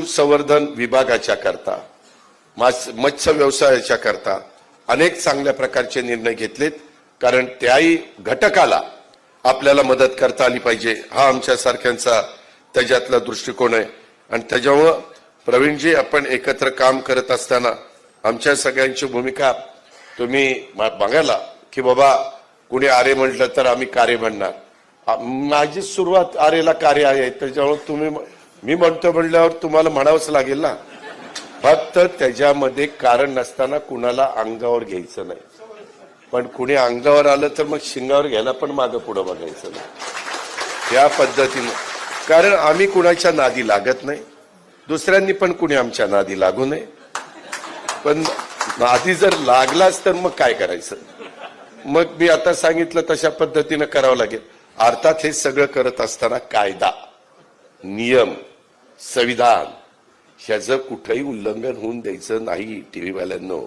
पशुसंवर्धन विभागाच्या करता मत्स्य व्यवसायाच्या करता अनेक चांगल्या प्रकारचे निर्णय घेतलेत कारण त्याही घटकाला आपल्याला मदत करता आली पाहिजे हा आमच्या सारख्यांचा त्याच्यातला दृष्टिकोन आहे. आणि त्याच्यामुळं प्रवीणजी आपण एकत्र काम करत असताना आमच्या सगळ्यांची भूमिका तुम्ही बघायला की बाबा कुणी आरे म्हटलं तर आम्ही कार्य म्हणणार. माझी सुरुवात आरेला कार्य आहे त्याच्यामुळे तुम्ही मी म्हणतो म्हणल्यावर तुम्हाला म्हणावंच लागेल ना. फक्त त्याच्यामध्ये कारण नसताना कुणाला अंगावर घ्यायचं नाही. पण कुणी अंगावर आलं तर मग शिंगावर घ्यायला पण मागं पुढं बघायचं नाही. या पद्धतीनं. कारण आम्ही कुणाच्या नादी लागत नाही. दुसऱ्यांनी पण कुणी आमच्या नादी लागू नये. पण नादी जर लागलाच तर मग काय करायचं? मग मी आता सांगितलं तशा पद्धतीनं करावं लागेल. अर्थात हे सगळं करत असताना कायदा नियम संविधान. ह्याचं कुठंही उल्लंघन होऊन द्यायचं नाही टी व्हीवाल्यांनो